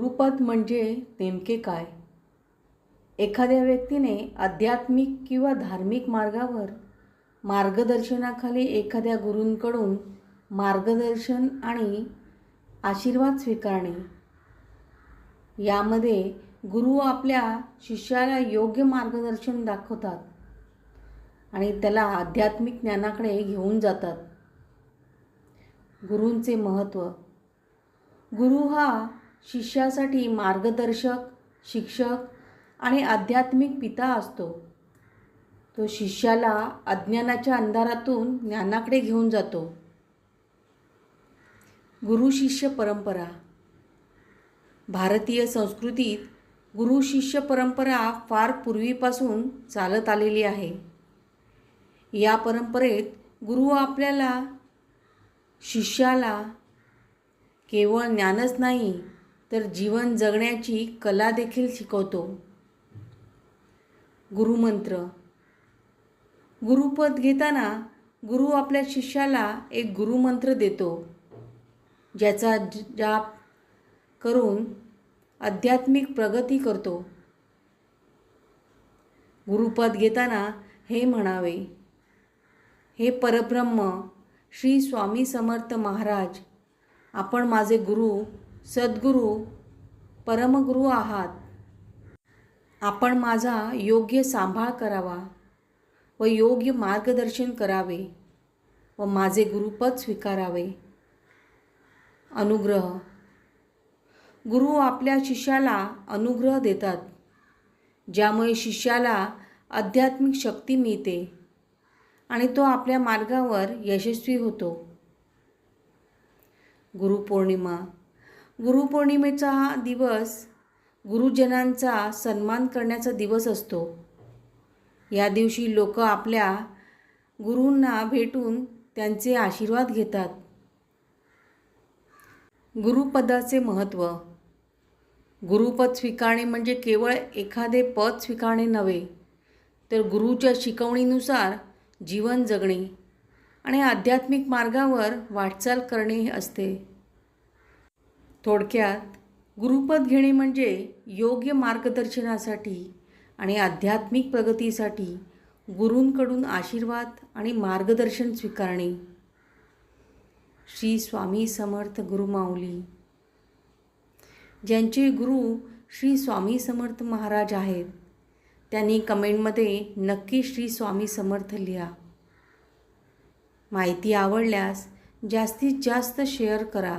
गुरुपद म्हणजे नेमके काय? एखाद्या व्यक्तीने आध्यात्मिक किंवा धार्मिक मार्गावर मार्गदर्शनाखाली एखाद्या गुरूंकडून मार्गदर्शन आणि आशीर्वाद स्वीकारणे. यामध्ये गुरु आपल्या शिष्याला योग्य मार्गदर्शन दाखवतात आणि त्याला आध्यात्मिक ज्ञानाकडे घेऊन जातात. गुरूंचे महत्त्व. गुरु हा शिष्यासाठी मार्गदर्शक शिक्षक आणि आध्यात्मिक पिता असतो. तो शिष्याला अज्ञानाच्या अंधारातून ज्ञानाकडे घेऊन जातो. गुरु शिष्य परंपरा. भारतीय संस्कृतीत गुरु शिष्य परंपरा फार पूर्वीपासून चालत आलेली आहे. या परंपरेत गुरु आपल्याला शिष्याला केवळ ज्ञानच नाही तर जीवन जगण्याची कला देखील शिकवतो. गुरुमंत्र गुरुपद घेताना गुरु आपल्या शिष्याला एक गुरुमंत्र देतो. ज्याचा जाप करून आध्यात्मिक प्रगती करतो. गुरुपद घेताना हे म्हणावे. हे परब्रह्म श्री स्वामी समर्थ महाराज आपण माझे गुरु सद्गुरू परमगुरू आहात. आपण माझा योग्य सांभाळ करावा व योग्य मार्गदर्शन करावे व माझे गुरुपद स्वीकारावे. अनुग्रह. गुरु आपल्या शिष्याला अनुग्रह देतात ज्यामुळे शिष्याला आध्यात्मिक शक्ती मिळते आणि तो आपल्या मार्गावर यशस्वी होतो. गुरुपौर्णिमा. गुरुपौर्णिमेचा हा दिवस गुरुजनांचा सन्मान करण्याचा दिवस असतो. या दिवशी लोक आपल्या गुरूंना भेटून त्यांचे आशीर्वाद घेतात. गुरुपदाचे महत्त्व. गुरुपद स्वीकारणे म्हणजे केवळ एखादे पद स्वीकारणे नव्हे तर गुरुच्या शिकवणीनुसार जीवन जगणे आणि आध्यात्मिक मार्गावर वाटचाल करणे असते. थोडक्यात गुरुपद घेणे म्हणजे योग्य मार्गदर्शनासाठी आणि आध्यात्मिक प्रगतीसाठी गुरूंकडून आशीर्वाद आणि मार्गदर्शन स्वीकारणे. श्री स्वामी समर्थ गुरुमाऊली ज्यांचे गुरु श्री स्वामी समर्थ महाराज आहेत त्यांनी कमेंटमध्ये नक्की श्री स्वामी समर्थ लिहा. माहिती आवडल्यास जास्तीत जास्त शेअर करा.